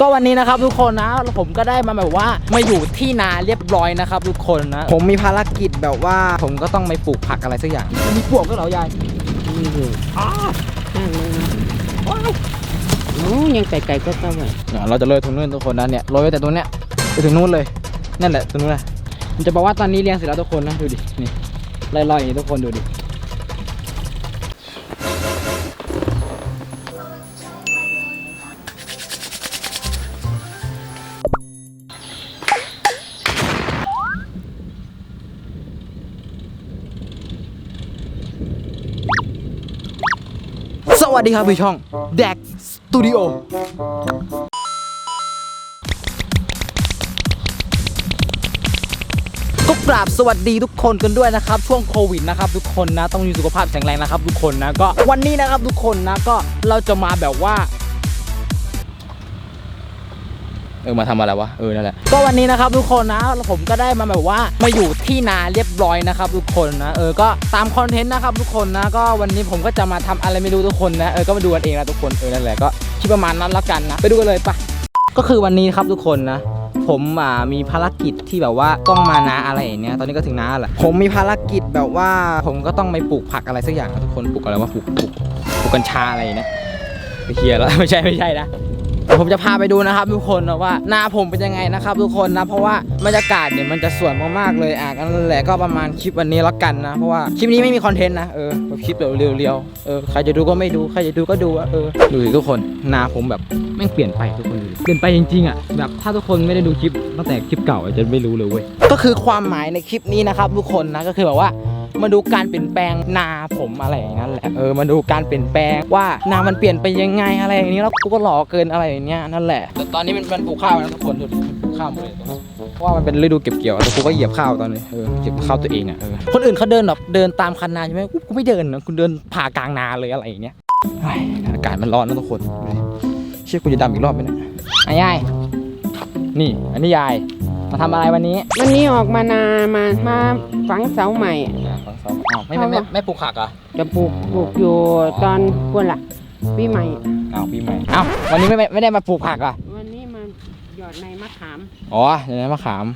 ก็วันนี้นะครับทุกคนนะผมก็ได้มาแบบว่ามาอยู่ที่นาเรียบร้อยนะครับ ทุกคนนะ ผมมีภารกิจแบบว่า ผมก็ต้องไปปลูกผักอะไรสักอย่างมีปลวกก็เหรอยายนี่อยู่นั่งลงมาโอ้ยังไก่ไก่ก็ต้องไว้เนี่ยเราจะเลยตรงนู้นทุกคนนะเนี่ยโรยไปแต่ตรงเนี้ยไปถึงนู้นเลยนั่นแหละตรงนู้นนะมันจะบอกว่าตอนนี้เรียนเสร็จแล้วทุกคนนะดูดินี่ไล่ๆอย่างนี้ทุกคนดูดิ สวัสดีครับพี่ช่องแดกสตูดิโอก็กราบสวัสดีทุกคนกันด้วยนะครับ ช่วงโควิดนะครับทุกคนนะต้องมีสุขภาพแข็งแรงนะครับทุกคนนะก็วันนี้นะครับทุกคนนะก็เราจะมาแบบว่า เออมาทำอะไรวะเออนั่นแหละ ก็วันนี้นะครับทุกคนนะผมก็ได้มาแบบว่ามาอยู่ที่นาเรียบร้อยนะครับทุกคนนะเออก็ตามคอนเทนต์นะครับทุกคนนะก็วันนี้ผมก็จะมาทำอะไรไม่รู้ทุกคนนะเออก็มาดูกันเองนะทุกคนเออนั่นแหละก็คิดประมาณนั้นละกันนะไปดูกันเลยปะก็คือวันนี้ครับทุกคนนะ ผมอ่ามีภารกิจที่แบบว่าต้องมานาอะไรอย่างเนี้ยตอนนี้ก็ถึงนาแหละผมมีภารกิจแบบว่าผมก็ต้องไปปลูกผักอะไรสักอย่างนะทุกคนปลูกอะไรว่าปลูกปลูกปลูกกัญชาอะไรเนี้ยไปเคลียร์แล้ว ไม่ใช่ไม่ใช่นะ ผมจะพาไปดูนะครับ ทุกคนนะว่าหน้าผมเป็นยังไงนะครับ ทุกคนนะเพราะว่าบรรยากาศเนี่ยมันจะสวยมากๆเลยอะกันแหละก็ประมาณคลิปวันนี้แล้วกันนะเพราะว่าคลิปนี้ไม่มีคอนเทนต์นะเออคลิปแบบเรียวๆเออใครจะดูก็ไม่ดูใครจะดูก็ดูอะเออดูสิทุกคนหน้าผมแบบแม่งเปลี่ยนไปทุกคนดูดิเปลี่ยนไปจริงๆอะแบบถ้าทุกคนไม่ได้ดูคลิปตั้งแต่คลิปเก่าอาจจะไม่รู้เลยเว้ยก็คือความหมายในคลิปนี้นะครับทุกคนนะก็คือแบบว่า มาดูการเปลี่ยนแปลงนาผมอะไรอย่างนั้นแหละเออมาดูการเปลี่ยนแปลงว่านามันเปลี่ยนไปยังไงอะไรอย่างนี้แล้วกูก็หล่อเกินอะไรอย่างเนี้ยนั่นแหละแต่ตอนนี้มันมันปลูกข้าวนะทุกคนดูดิปลูกข้าวหมดเลยเพราะว่ามันเป็นฤดูเก็บเกี่ยวแต่กูก็เหยียบข้าวตอนนี้เออเก็บข้าวตัวเองอะเออคนอื่นเขาเดินแบบเดินตามคันนาใช่ไหมกูกูไม่เดินนะกูเดินผ่ากลางนาเลยอะไรอย่างเงี้ยเฮ้ยอากาศมันร้อนนะทุกคนดูดิเชื่อกูจะดำอีกรอบไหมเนี่ยอะยายนี่ อันนี้ยายมาทำอะไรวันนี้ วันนี้ออกมานามามาฝังเสาใหม่ ไม่ไม่ไม่ไม่ปลูกผักเหรอะจะปลูกปลูกอยู่ตอนพวกละปีใหม่ อ้าวปีใหม่อ้าววันนี้ไม่ไม่ไม่ได้มาปลูกผักอะวันนี้มาหยอดในมะขามอ๋อเดี๋ยวนะมะขาม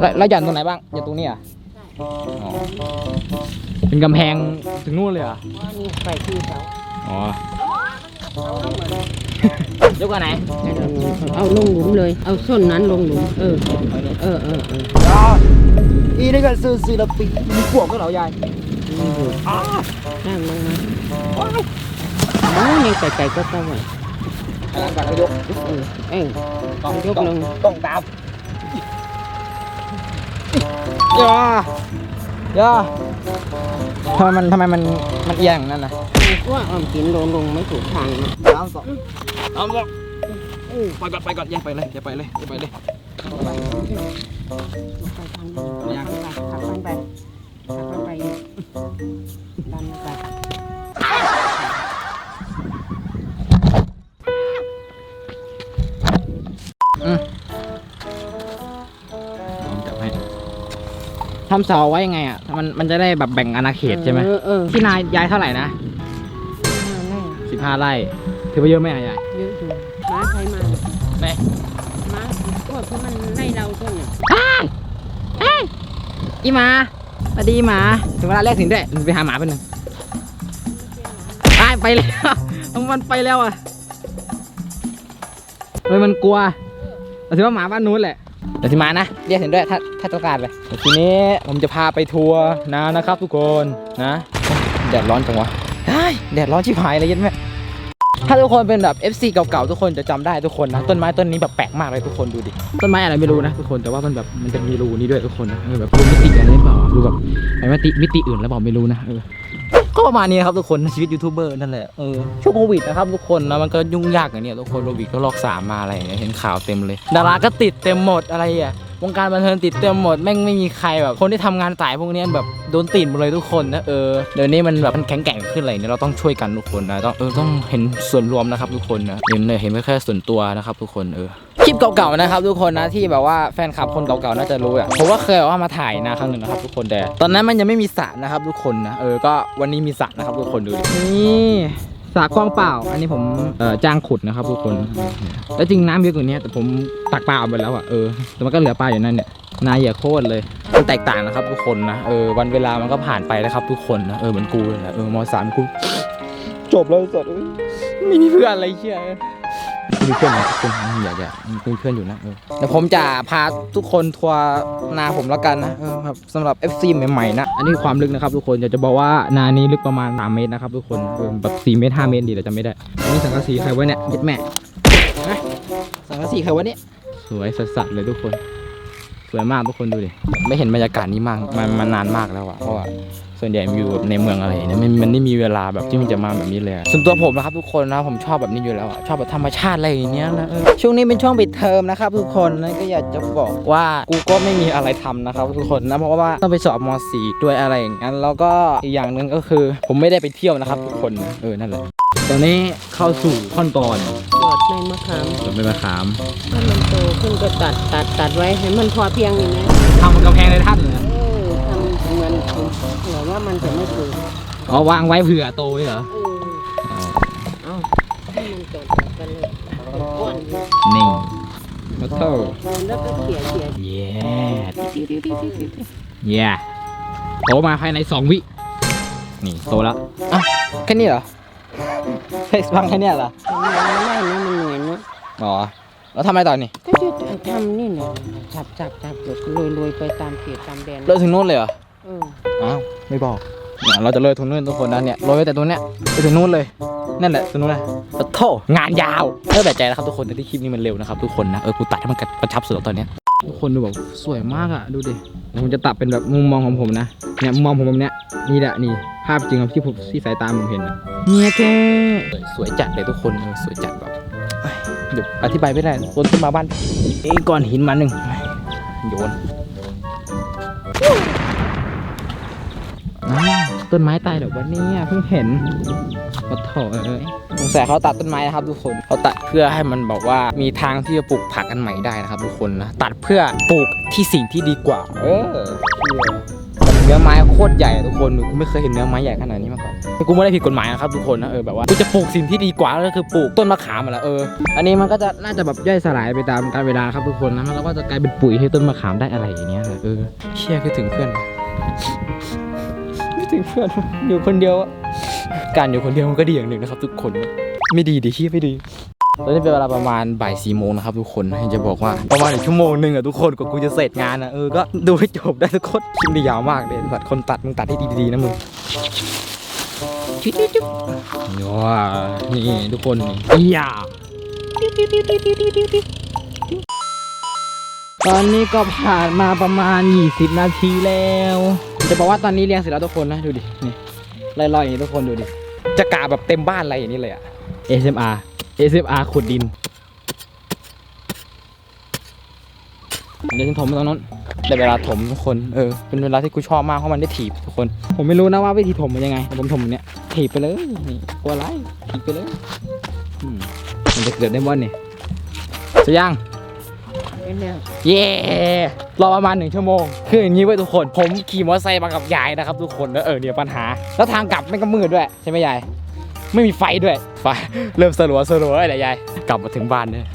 แล้วแล้วหย่อนตรงไหนบ้างหย่อนตรงนี้เหรอะอ๋อเป็นกำแพงถึงนู่นเลยเหรอะว่านี่ไปที่เสาอ๋อยกกันไหนเอาลงหลุมเลย เอาส้นนั้นลงหลุม เออ เออเออเอออีนี่ก็ซื้อศิลปินมีพวกก็เหรอยาย นี่อยู่นั่งลงมาโอ้ยังไก่ไก่ก็ต้องไว้กำลังกัดยกเออเออต้องยกลงต้องตามย่าย่าทำไมมันทำไมมันมันเอียงอย่างนั้นนะว่าออมกินลงลงไม่ถูกทางนะสามสองสามสองโอ้ไปก่อนไปก่อนอย่าไปเลยอย่าไปเลยอย่าไปเลยไปทางนี้ขับมันไปขับมันไป ดันไปผมจับให้ทำเสาไว้ยังไงอะ มันมันจะได้แบบแบ่งอาณาเขตใช่ไหมเออเออที่นายยายเท่าไหร่นะสิบห้าไร่ ถือว่าเยอะไหมอะยายเยอะอยู่ม้าใครมาไหนม้าพวกที่มันไล่เราต้นเนี่ยอีหมา สวัสดีหมา ถึงเวลาแรกถึงด้วยไปหาหมาเป็นหนึ่งไปไปแล้วมันไปแล้วอะเฮ้ยมันกลัวเราถือว่าหมาบ้านนู้นแหละเดี๋ยวทีมานะ เรียกถึงด้วยถ้าถ้าต้องการเลยเดี๋ยวทีนี้ผมจะพาไปทัวร์นานะครับ ทุกคนนะแดดร้อนจังวะแดดร้อนชิบหายเลยยันแม่ถ้าทุกคนเป็นแบบ FC เก่าๆทุกคนจะจำได้ทุกคนนะต้นไม้ต้นนี้แบบแปลกมากเลยทุกคนดูดิต้นไม้อะไรไม่รู้นะทุกคนแต่ว่ามันแบบมันจะมีรูนี้ด้วยทุกคนนะแบบรูมิติอะไรหรือ เปล่ารูแบบไอ้มิติมิติอื่นแล้วเปล่าไม่รู้นะเออก็ประมาณนี้ครับทุกคนชีวิตยูทูบเบอร์นั่นแหละเออช่วงโควิดนะครับทุกคนนะมันก็ยุ่งยากอย่างเนี้ยทุกคนโควิดก็ลอกสามมาอะไรอย่างเงี้ยเห็นข่าวเต็มเลย ดาราก็ติดเต็มหมดอะไรอะวงการบันเทิงติดเต็มหมดแม่งไม่มีใครแบบคนที่ทำงานสายพวกนี้แบบโดนติดหมดเลยทุกคนนะเออเดี๋ยวนี้มันแบบมันแข็งแกร่งขึ้นอะไรเนี่ยเราต้องช่วยกันทุกคนนะต้องเออต้องเห็นส่วนรวมนะครับทุกคนนะเห็นเลยเห็นไม่แค่ส่วนตัวนะครับทุกคนเออ คลิปเก่าๆนะครับทุกคนนะที่แบบว่าแฟนคลับคนเก่าๆน่าจะรู้อะผมว่าเคยเอามาถ่ายนะครั้งหนึ่งนะครับทุกคนแต่ตอนนั้นมันยังไม่มีสระนะครับทุกคนนะเออก็วันนี้มีสระนะครับทุกคนดูดินี่สากว้างเปล่า อันนี้ผมเอ่อจ้างขุดนะครับทุกคนแล้วจริงน้ำเยอะกว่านี้แต่ผมตักปลาออกไปแล้วอะเออแต่มันก็เหลือปลาอยู่นั่นเนี่ยนาเหยียโคตรเลยมันแตกต่างนะครับทุกคนนะเออวันเวลามันก็ผ่านไปนะครับ ทุกคนนะเออเหมือนกูเลยนะเออมสามกูจบแล้วสัตว์ไม่มีเพื่อนอะไรเชี่ย มีเพื่อนไหมทุกคนอย่าอย่ามีเพื่อนอยู่นะเออเดี๋ยวผมจะพาทุกคนทัวร์นาผมแล้วกันนะเออครับสำหรับ FC ใหม่ๆนะ อันนี้ความลึกนะครับทุกคนอยากจะบอกว่านานี้ลึกประมาณ3เมตรนะครับทุกคนเออแบบ4เมตร5เมตรดีแต่จำไม่ได้อันนี้สังกะสีใครวะเนี่ยย็ดแม่ฮะสังกะสีใครวะเนี่ยสวยสัสๆเลยทุกคน สวยมากทุกคนดูดิไม่เห็นบรรยากาศนี้มากมันมานานมากแล้วอะเพราะว่า ส่วนใหญ่มันอยู่ในเมืองอะไรเนี่ยมันมันไม่มีเวลาแบบที่มันจะมาแบบนี้เลยอะส่วนตัวผมนะครับทุกคนนะผมชอบแบบนี้อยู่แล้วอะชอบแบบธรรมชาติอะไรอย่างเงี้ยนะเออช่วงนี้เป็นช่วงปิดเทอมนะครับทุกคนนะก็อยากจะบอกว่ากูก็ไม่มีอะไรทำนะครับทุกคนนะเพราะว่าต้องไปสอบม .4 ด้วยอะไรอย่างนั้นแล้วก็อีกอย่างหนึ่งก็คือ ผมไม่ได้ไปเที่ยวนะครับทุกคนนะเออนั่นแหละตอนนี้เข้าสู่ขั้นตอนหยอดในมะขามจดเป็นมะขามถ้ามันโตขึ้นก็ตัดตัดตัดไว้ให้มันพอเพียงอย่างนี้ทำกำแพงในถ้ำเนี่ยเออทำเหมือนเผื่อว่ามันจะไม่เกิด อ๋อวางไว้เผื่อโตไว้เหรอเออเอาให้มันจอดกันเลยก่อนนี่มาเท่าแล้วก็เขี่ยเขี่ยเย้เย้โตมาภายในสองวิ นี่โตแล้วอะแค่นี้เหรอเฮ้ยฟังแค่นี้เหรอไม่ได้นะมันเหนื่อยเนาะอ๋อแล้วทำอะไมต่อนี่ก็จะทำนี่นะจับจับจับแบบโรยโรยไปตามเขตตามแดนเลอะถึงโน่นเลยเหรอเอออ้าวไม่บอก เนี่ยเราจะเลยถึงนู่นทุกคนนะเนี่ยโรยไปแต่ตรงเนี้ยไปถึงนู่นเลยนั่นแหละตรงนู้นแหละโอ้โถงานยาวเออแบบใจนะครับทุกคนแต่ที่คลิปนี้มันเร็วนะครับทุกคนนะเออกูตัดให้มันกระชับสุดแล้วตอนเนี้ยทุกคนดูแบบสวยมากอะดูดิผมจะตัดเป็นแบบมุมมองของผมนะเนี่ยมุมมองผมแบบเนี้ยนี่แหละนี่ภาพจริงครับที่ผมที่สายตาผมเห็นนะเนี่ยแกสวยจัดเลยทุกคนเออสวยจัดแบบเดี๋ยวอธิบายไม่ได้คนขึ้นมาบ้านเอ้ก้อนหินมาหนึ่งโยน ต้นไม้ตายเดี๋ยววันนี้เพิ่งเห็นโอ้โถเอ้ยสงสัยเขาตัดต้นไม้นะครับทุกคนเขาตัดเพื่อให้มันบอกว่ามีทางที่จะปลูกผักกันใหม่ได้นะครับทุกคนนะตัดเพื่อปลูกที่สิ่งที่ดีกว่า เออเนื้อไม้โคตรใหญ่ทุกคนกูไม่เคยเห็นเนื้อไม้ใหญ่ขนาดนี้มาก่อนกูไม่ได้ผิดกฎหมายนะครับทุกคนนะเออแบบว่ากูจะปลูกสิ่งที่ดีกว่าก็คือปลูกต้นมะขามมาละเอออันนี้มันก็จะน่าจะแบบย่อยสลายไปตามกาลเวลาครับทุกคนนะมันก็จะกลายเป็นปุ๋ยให้ต้นมะขามได้อะไรอย่างเงี้ยเออเชี่ยคิดถึงเพื่อน คิดถึงเพื่อนอยู่คนเดียวอะการอยู่คนเดียวมันก็ดีอย่างหนึ่งนะครับ ทุกคนไม่ดีดิเชี่ยไม่ดีตอนนี้เป็นเวลาประมาณบ่ายสี่โมงนะครับทุกคนให้จะบอกว่าประมาณอีกชั่วโมงหนึ่งอะทุกคนกว่ากูจะเสร็จงานอะเออก็ดูให้จบได้ทุกคนคลิปนี้ยาวมากเลยสัตว์คนตัดมึงตัดให้ดีๆนะมึงจุ๊บจุ๊บจุ๊บว้านี่ทุกคนนี่อย่า ตอนนี้ก็ผ่านมาประมาณ 20 นาทีแล้ว จะบอกว่าตอนนี้เรียนเสร็จแล้วทุกคนนะ ดูดิ นี่ลอยๆอย่างนี้ทุกคนดูดิ จะกาแบบเต็มบ้านอะไรอย่างนี้เลยอะ ASMR ASMR ขุดดินเดี๋ยวฉันถมไปตรงนั้นได้เวลาถมทุกคน เออ เป็นเวลาที่กูชอบมากเพราะมันได้ถีบทุกคน ผมไม่รู้นะว่าวิธีถมมันยังไงแต่ผมถมอย่างเนี้ยถีบไปเลยนี่กลัวอะไรถีบไปเลยอืมมันจะเกิดได้บ้านนี่จะยังเป็ นเนี่ยเย้รอประมาณหนึ่งชั่วโมง คืออย่างนี้ไว้ยทุกคน ผมขี่มอเตอร์ไซค์มากับยายนะครับทุกคนแล้วเออเนี่ยปัญหา แล้วทางกลับไม่งก็มืดด้วยใช่ไหมยาย ไม่มีไฟด้วยไฟเริ่มสลัวสลัวเลยยาย กลับมาถึงบ้านเนี่ย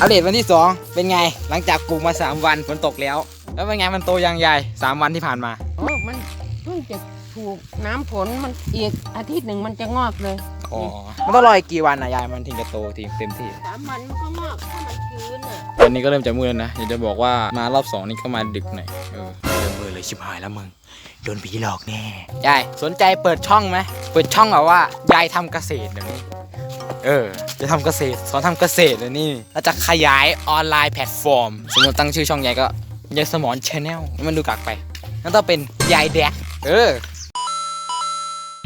อัปเดตวันที่ 2 เป็นไง หลังจากปลูกมา 3 วันฝนตกแล้ว แล้วเป็นไงมันโตยังยายสามวันที่ผ่านมา โอ้มันเพิ่งจะถูกน้ำฝนมันอีกอาทิตย์หนึ่งมันจะงอกเลย อ๋อ มันต้องรออีกกี่วันนะยายมันถึงจะโตทีเต็มที่สามวันมันก็งอกถ้ามันชื้น อะตอนนี้ก็เริ่มจะมืดแล้วนะอยากจะบอกว่ามารอบสองนี่ก็มาดึกหน่อยเออเริ่มมืดเลยชิบหายแล้วมึงโดนผีหลอกแน่ยายสนใจเปิดช่องไหมเปิดช่องแบบว่ายายทำเกษตรเดี๋ยวนี้เออ จะทำเกษตรสอนทำเกษตรเลยนี่เราจะขยายออนไลน์แพลตฟอร์ม สมมติตั้งชื่อช่องยายก็ยายสมอนชาแนลมันดูกักไปนั่นต้องเป็นยายแดกเออ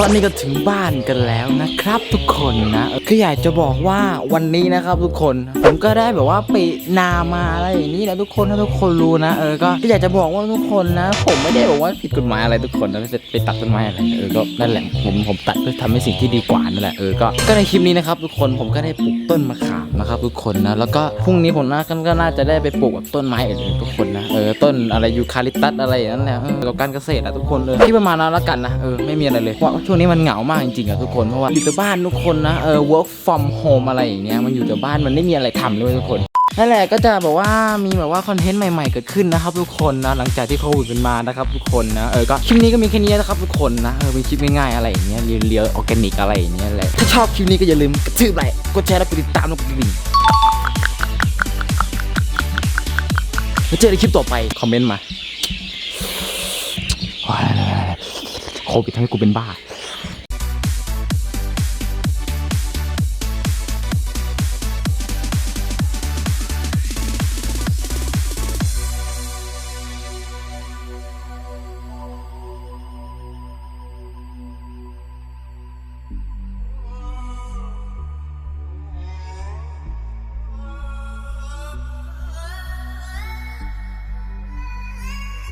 ตอนนี้ก็ถึงบ้านกันแล้วนะครับ ทุกคนนะคืออยากจะบอกว่าวันนี้นะครับ ทุกคน ผมก็ได้แบบว่าไปนามาอะไรอย่างนี้นะทุกคนถ้าทุกคนรู้นะเออก็อยากจะบอกว่าทุกคนนะ ผมไม่ได้บอกว่าผิดกฎหมายอะไรทุกคนนะไม่ได้ไปตัดต้นไม้อะไรเออก็นั่นแหละผมผมตัดเพื่อทำให้สิ่งที่ดีกว่านั่นแหละเออก็ก็ในคลิปนี้นะครับ ทุกคนผมก็ได้ปลูกต้นมะขามนะครับ ทุกคนนะแล้วก็พรุ่งนี้ผมน่าก็น่าจะได้ไปปลูกแบบต้นไม้อื่นๆทุกคนนะเออต้นอะไรยูคาลิปตัสอะไรอย่างนั้นแหละเออกี่ยวกับการเกษตรอะทุกคนเลยที่ประมาณนั้นแล้วกันนะเออไม่มีอะไรเลยว่าช่วงนี้มันเหงามากจริงๆอะทุกคนเพราะว่าอยู่แต่บ้านทุกคนนะเออ work from home อะไรอย่างเงี้ยมันอยู่แต่บ้านมันไม่มีอะไรทำเลยทุกคนนั่นแหละก็จะแบบว่ามีแบบว่าคอนเทนต์ใหม่ๆเกิดขึ้นนะครับทุกคนนะหลังจากที่โควิดเป็นมานะครับทุกคนนะเออก็คลิปนี้ก็มีแค่นี้นะครับทุกคนนะเออเป็นคลิปง่ายๆอะไรอย่างเงี้ยเรียวๆออร์แกนิกอะไรอย่างเงี้ยแหละถ้าชอบคลิปนี้ก็อย่าลืมกระทืบไลค์กดแชร์และกดติดตามแล้วกดกระดิ่งแล้วเจอในคลิปต่อไปคอมเมนต์มาโควิดทำให้กูเป็นบ้า